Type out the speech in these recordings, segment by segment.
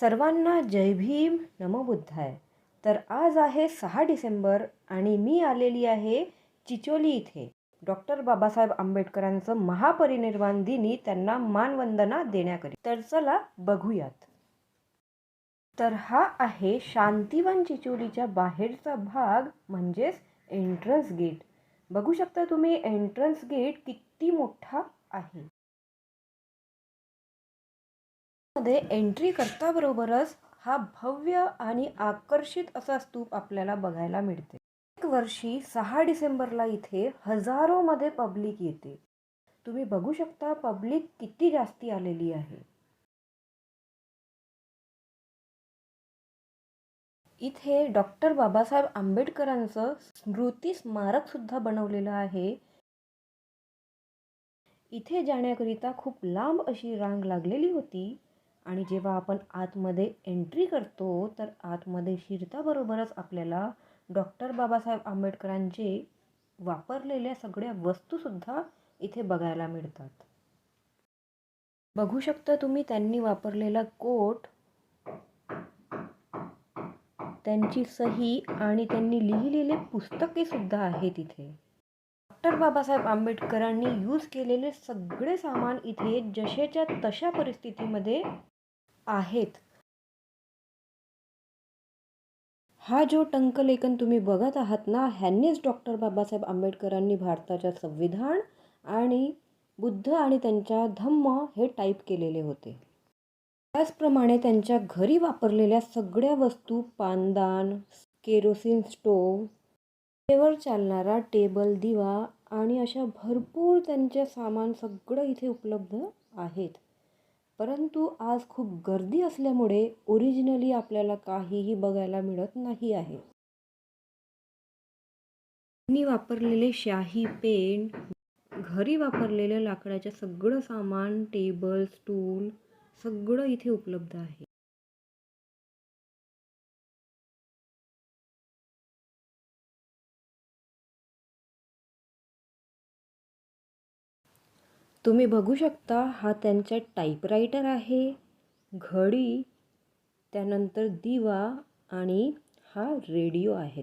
सर्वांना जय भीम नमो बुद्धाय. तर आज आहे सहा डिसेंबर आणि मी आलेली आहे चिचोली इथे. डॉक्टर बाबासाहेब आंबेडकरांचं महापरिनिर्वाण दिनी त्यांना मानवंदना देण्याकरिता तर चला बघूयात. तर हा आहे शांतीवन चिचोलीच्या बाहेरचा भाग म्हणजेच एंट्रन्स गेट बघू शकता तुम्ही एंट्रन्स गेट किती मोठा आहे. मध्ये एंट्री करताबरोबरच हा भव्य आणि आकर्षित असा स्तूप आपल्याला बघायला मिळते. एक वर्षी सहा डिसेंबरला इथे हजारोमध्ये पब्लिक येते. तुम्ही बघू शकता पब्लिक किती जास्ती आलेली आहे. इथे डॉक्टर बाबासाहेब आंबेडकरांचं स्मृती स्मारक सुद्धा बनवलेलं आहे. इथे जाण्याकरिता खूप लांब अशी रांग लागलेली होती. आणि जेव्हा आपण आतमध्ये एंट्री करतो तर आतमध्ये शिरताबरोबरच आपल्याला डॉक्टर बाबासाहेब आंबेडकरांचे वापरलेल्या सगळ्या वस्तूसुद्धा इथे बघायला मिळतात. बघू शकता तुम्ही त्यांनी वापरलेला कोट त्यांची सही आणि त्यांनी लिहिलेले पुस्तके सुद्धा आहेत इथे. डॉक्टर बाबासाहेब आंबेडकरांनी यूज केलेले सगळे सामान इथे जसेच्या तशा परिस्थितीमध्ये आहेत. हा जो टंकलेखन तुम्ही बघत आहात ना ह्यांनीच डॉक्टर बाबासाहेब आंबेडकरांनी भारताच्या संविधान आणि बुद्ध आणि त्यांच्या धम्म हे टाईप केलेले होते. त्याचप्रमाणे त्यांच्या घरी वापरलेल्या सगळ्या वस्तू पानदान केरोसिन स्टोव वर चालणारा टेबल दिवा आणि अशा भरपूर त्यांचे सामान सगळं इथे उपलब्ध आहेत. परंतु आज खूप गर्दी असल्यामुळे ओरिजिनली आपल्याला काहीही बघायला मिळत नाही आहे. त्यांनी वापरलेले शाही पेन घरी वापरलेलं लाकडाच्या सगळं सामान टेबल स्टूल सगळं इथे उपलब्ध आहे. तुम्ही बघू शकता हा त्यांचा टाईपरायटर आहे. घडी त्यानंतर दिवा आणि हा रेडिओ आहे.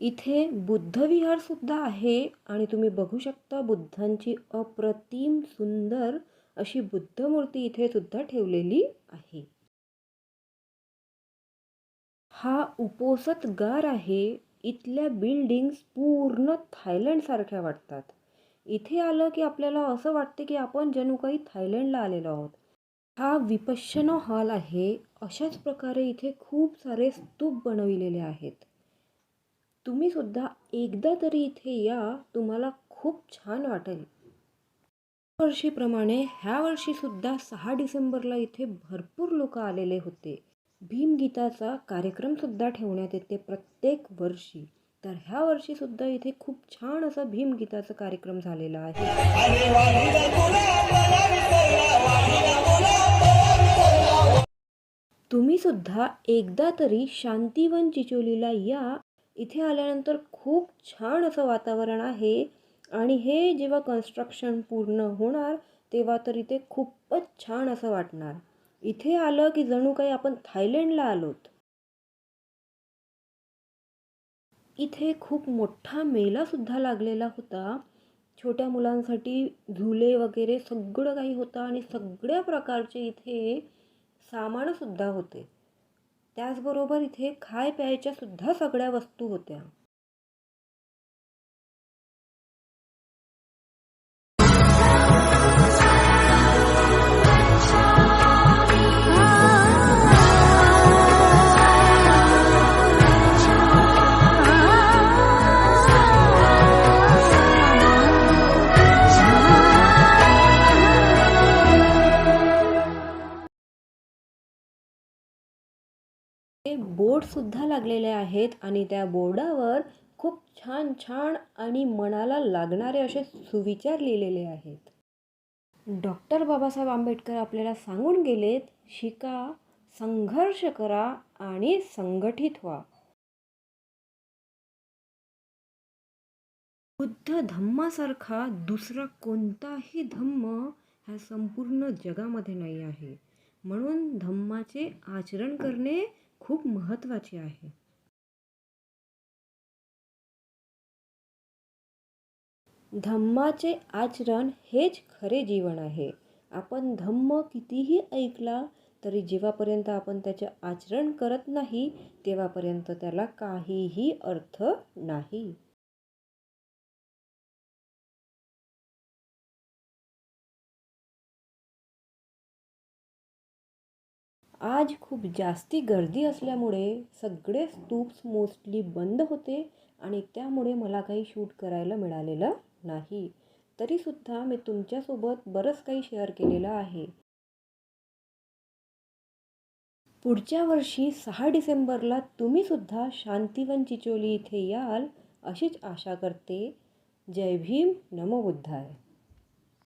इथे बुद्धविहार सुद्धा आहे आणि तुम्ही बघू शकता बुद्धांची अप्रतिम सुंदर अशी बुद्धमूर्ती इथे सुद्धा ठेवलेली आहे. हा उपोसत गार आहे. इथल्या बिल्डिंग्स पूर्ण थायलंडसारख्या वाटतात. इथे आलं की आपल्याला असं वाटते की आपण जणू काही थायलंडला आलेलो आहोत. हा विपश्यना हॉल आहे. अशाच प्रकारे इथे खूप सारे स्तूप बनविलेले आहेत. तुम्ही सुद्धा एकदा तरी इथे या तुम्हाला खूप छान वाटेल. वर्षीप्रमाणे ह्या वर्षीसुद्धा सहा डिसेंबरला इथे भरपूर लोक आलेले होते. भीमगीताचा कार्यक्रमसुद्धा ठेवण्यात येते प्रत्येक वर्षी. तर ह्या वर्षीसुद्धा इथे खूप छान असा भीमगीताचा कार्यक्रम झालेला आहे. तुम्ही सुद्धा एकदा तरी शांतीवन चिचोलीला या. इथे आल्यानंतर खूप छान असं वातावरण आहे. आणि हे जेव्हा कन्स्ट्रक्शन पूर्ण होणार तेव्हा तर इथे खूपच छान असं वाटणार. इथे आलं की जणू काही आपण थायलंडला आलोत. इथे खूप मोठा मेलासुद्धा लागलेला होता. छोट्या मुलांसाठी झुले वगैरे सगळं काही होतं आणि सगळ्या प्रकारचे इथे सामानसुद्धा होते. त्याचबरोबर इथे खाय प्यायच्यासुद्धा सगळ्या वस्तू होत्या. बोर्डसुद्धा लागलेले आहेत आणि त्या बोर्डावर खूप छान छान आणि मनाला लागणारे असे सुविचार लिहिलेले आहेत. डॉक्टर बाबासाहेब आंबेडकर आपल्याला सांगून गेलेत शिका संघर्ष करा आणि संघटित व्हा. बुद्ध धम्मासारखा दुसरा कोणताही धम्म ह्या संपूर्ण जगामध्ये नाही आहे. म्हणून धम्माचे आचरण करणे खूप महत्त्वाची आहे. धम्माचे आचरण हेच खरे जीवन आहे. आपण धम्म कितीही ऐकला तरी जेव्हापर्यंत आपण त्याचे आचरण करत नाही तेव्हापर्यंत त्याला काहीही अर्थ नाही. आज खूप जास्ती गर्दी असल्यामुळे सगळे स्तूप्स मोस्टली बंद होते आणि त्यामुळे मला काही शूट करायला मिळालेलं नाही. तरीसुद्धा मी तुमच्यासोबत बरंच काही शेअर केलेलं आहे. पुढच्या वर्षी सहा डिसेंबरला तुम्हीसुद्धा शांतिवन चिचोली इथे याल अशीच आशा करते. जय भीम नमो बुद्धाय.